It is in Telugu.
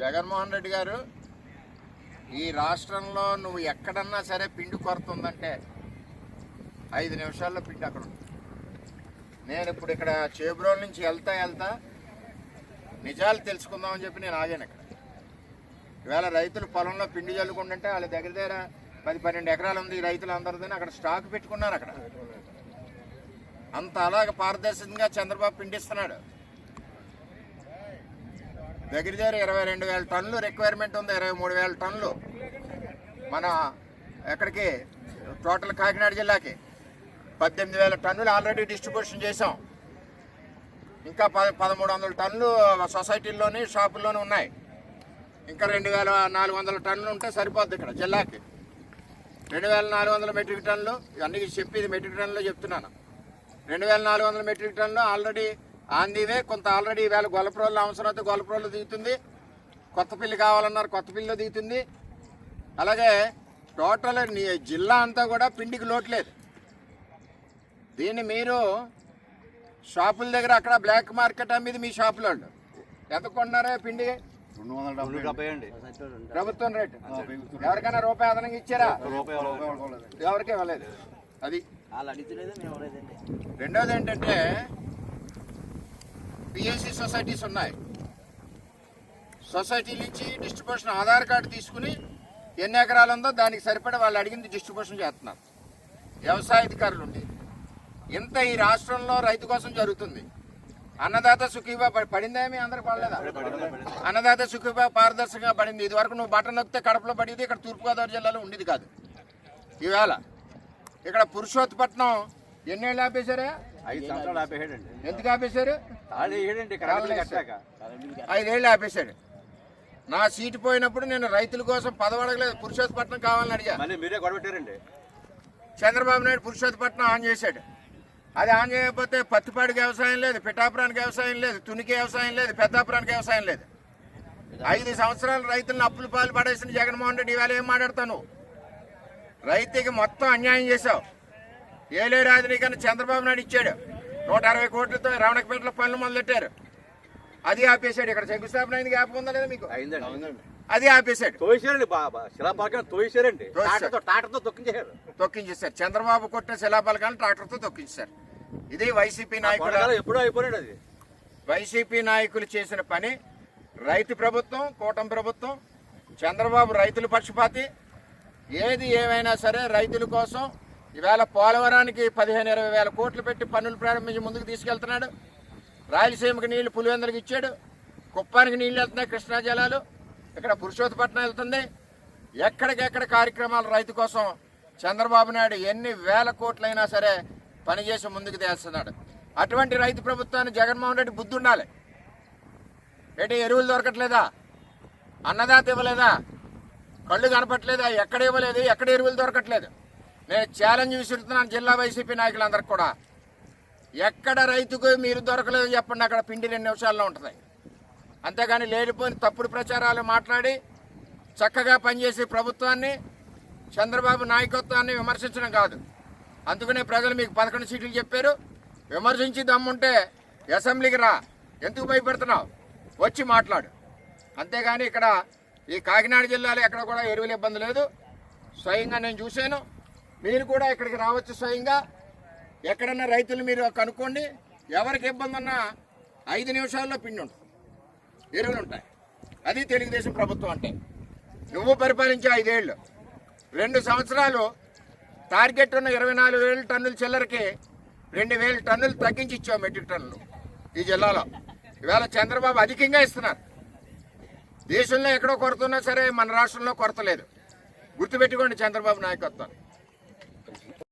జగన్మోహన్ రెడ్డి గారు ఈ రాష్ట్రంలో నువ్వు ఎక్కడన్నా సరే పిండి కొరత ఉందంటే ఐదు నిమిషాల్లో పిండి అక్కడ ఉంది నేను ఇప్పుడు ఇక్కడ చేబ్రోల్ నుంచి వెళ్తా వెళ్తా నిజాలు తెలుసుకుందామని చెప్పి నేను ఆగాను ఇక్కడ. ఇవాళ రైతులు పొలంలో పిండి చల్లుకుంటుంటే వాళ్ళ దగ్గర దగ్గర పది పన్నెండు ఎకరాలు ఉంది ఈ రైతులు అందరిదని అక్కడ స్టాక్ పెట్టుకున్నారు అక్కడ. అంత అలాగ పారదర్శకంగా చంద్రబాబు పిండిస్తున్నాడు. దగ్గర దగ్గర ఇరవై రెండు వేల టన్నులు రిక్వైర్మెంట్ ఉంది ఇరవై మూడు వేల టన్నులు. మన ఎక్కడికి? టోటల్ కాకినాడ జిల్లాకి పద్దెనిమిది వేల టన్నులు ఆల్రెడీ డిస్ట్రిబ్యూషన్ చేసాం ఇంకా పద పదమూడు వందల టన్నులు సొసైటీల్లోని షాపుల్లోనే ఉన్నాయి. ఇంకా రెండు వేల నాలుగు వందల టన్నులు ఉంటే సరిపోద్ది ఇక్కడ జిల్లాకి. రెండు వేల నాలుగు వందల మెట్రిక్ టన్నులు ఇవన్నీ చెప్పేది మెట్రిక్ టన్నులో చెప్తున్నాను. రెండు వేల నాలుగు వందల మెట్రిక్ టన్నులు ఆల్రెడీ ఆందీవే కొంత ఆల్రెడీ ఈవేళ గొల్లపురంలో అవసరం అయితే గొల్లపురంలో దిగుతుంది. కొత్త పిల్లి కావాలన్నారు కొత్త పిల్లిలో దిగుతుంది. అలాగే టోటల్ జిల్లా అంతా కూడా పిండికి లోట్లేదు దీన్ని మీరు షాపుల దగ్గర అక్కడ బ్లాక్ మార్కెట్ అమ్మేది మీ షాపులో. ఎంత కొన్నారే పిండి? రెండు వందల డెబ్బై అండి. ప్రభుత్వం రేటు ఎవరికైనా రూపాయి అదనంగా ఇచ్చారా? రూపాయి ఎవరికి ఇవ్వలేదు. అది. రెండోది ఏంటంటే పిఎస్సి సొసైటీస్ ఉన్నాయి. సొసైటీ నుంచి డిస్ట్రిబ్యూషన్ ఆధార్ కార్డు తీసుకుని ఎన్ని ఎకరాలు ఉందో దానికి సరిపడా వాళ్ళు అడిగింది డిస్ట్రిబ్యూషన్ చేస్తున్నారు. వ్యవసాయ అధికారులు ఉండి. ఇంత ఈ రాష్ట్రంలో రైతు కోసం జరుగుతుంది. అన్నదాత సుఖీబా పడిందా మీ అందరికి పడలేదా? అన్నదాత సుఖీబా పారదర్శకంగా పడింది. ఇది వరకు నువ్వు బటన్ నొక్కితే కడపలో పడేది ఇక్కడ తూర్పుగోదావరి జిల్లాలో ఉండేది కాదు. ఈవేళ ఇక్కడ పురుషోత్పట్నం ఎన్నేళ్ళు ఆపేశారా? ఎందుకు ఆపేశారు? ఐదేళ్ళు ఆపేశాడు. నా సీటు పోయినప్పుడు నేను రైతుల కోసం పదవడగలేదు. పురుషోత్పట్నం కావాలని అడిగా. మీరే గొడవ పెట్టారండి. చంద్రబాబు నాయుడు పురుషోత్పట్నం ఆన్ చేశాడు. అది ఆన్ చేయకపోతే పత్తిపాడికి వ్యవసాయం లేదు పిఠాపురానికి వ్యవసాయం లేదు తునికి వ్యవసాయం లేదు పెద్దాపురానికి వ్యవసాయం లేదు. ఐదు సంవత్సరాలు రైతులను అప్పులు పాలు పడేసిన జగన్మోహన్ రెడ్డి ఇవాళ ఏం మాట్లాడతాను? రైతుకి మొత్తం అన్యాయం చేశావు. ఏలే రాజనీకన్నా చంద్రబాబు నాయుడు ఇచ్చాడు. నూట అరవై కోట్లతో రమణకపేటలో పనులు మొదలెట్టారు? అది ఆపేశాడు. ఇక్కడ శంకుస్థాపన అయింది జ్ఞాపకం ఉందా లేదా మీకు? అది ఆపేశాడు. తోసారండి బాబా శిలాపాలకం తోసారండి తోసేశారు. టాటతో టాటతో తొక్కించేశారు. చంద్రబాబు కొట్టిన శిలాపలకాలను ట్రాక్టర్తో తొక్కించారు ఇది వైసీపీ నాయకుల ఎప్పుడో అయిపోయాడు అది. వైసీపీ నాయకులు చేసిన పని రైతు ప్రభుత్వం కూటమి ప్రభుత్వం చంద్రబాబు రైతుల పక్షపాతి ఏది ఏమైనా సరే రైతుల కోసం ఈవేళ పోలవరానికి పదిహేను ఇరవై వేల కోట్లు పెట్టి పన్నులు ప్రారంభించి ముందుకు తీసుకెళ్తున్నాడు. రాయలసీమకి నీళ్ళు పులివెందులకు ఇచ్చాడు. కుప్పానికి నీళ్ళు వెళ్తున్నాయి కృష్ణా జలాలు. ఇక్కడ పురుషోత్తపట్నం వెళ్తుంది. ఎక్కడికెక్కడ కార్యక్రమాలు రైతు కోసం చంద్రబాబు నాయుడు ఎన్ని వేల కోట్లైనా సరే పనిచేసి ముందుకు తెస్తున్నాడు అటువంటి రైతు ప్రభుత్వాన్ని జగన్మోహన్ రెడ్డి బుద్ధి ఉండాలి ఏంటి ఎరువులు దొరకట్లేదా? అన్నదాత ఇవ్వలేదా? కళ్ళు కనపట్లేదా? ఎక్కడ ఇవ్వలేదు? ఎక్కడ ఎరువులు దొరకట్లేదు? నేను ఛాలెంజ్ విసురుతున్నాను జిల్లా వైసీపీ నాయకులందరికీ కూడా. ఎక్కడ రైతుకు మీరు దొరకలేదు చెప్పండి అక్కడ పిండి రెండు నిమిషాల్లో ఉంటుంది. అంతేగాని లేనిపోయిన తప్పుడు ప్రచారాలు మాట్లాడి చక్కగా పనిచేసే ప్రభుత్వాన్ని చంద్రబాబు నాయకత్వాన్ని విమర్శించడం కాదు. అందుకనే ప్రజలు మీకు పదకొండు సీట్లు చెప్పారు. విమర్శించి దమ్ముంటే అసెంబ్లీకి రా. ఎందుకు భయపెడుతున్నావు? వచ్చి మాట్లాడు. అంతేగాని ఇక్కడ ఈ కాకినాడ జిల్లాలో ఎక్కడ కూడా ఎరువుల ఇబ్బంది లేదు. స్వయంగా నేను చూశాను. మీరు కూడా ఇక్కడికి రావచ్చు స్వయంగా. ఎక్కడన్నా రైతులు మీరు కనుక్కోండి. ఎవరికి ఇబ్బంది ఉన్నా ఐదు నిమిషాల్లో పిండి ఉంటుంది. ఎరువులు ఉంటాయి. అది తెలుగుదేశం ప్రభుత్వం అంటే. నువ్వు పరిపాలించే ఐదేళ్ళు. రెండు సంవత్సరాలు టార్గెట్ ఉన్న ఇరవై నాలుగు వేల టన్నుల చిల్లరకి రెండు వేల టన్నులు తగ్గించి ఇచ్చావు మెట్రిక్ టన్నులు ఈ జిల్లాలో. ఇవాళ చంద్రబాబు అధికంగా ఇస్తున్నారు. దేశంలో ఎక్కడో కొరత ఉన్నా సరే మన రాష్ట్రంలో కొరత లేదు. గుర్తుపెట్టుకోండి చంద్రబాబు నాయకత్వం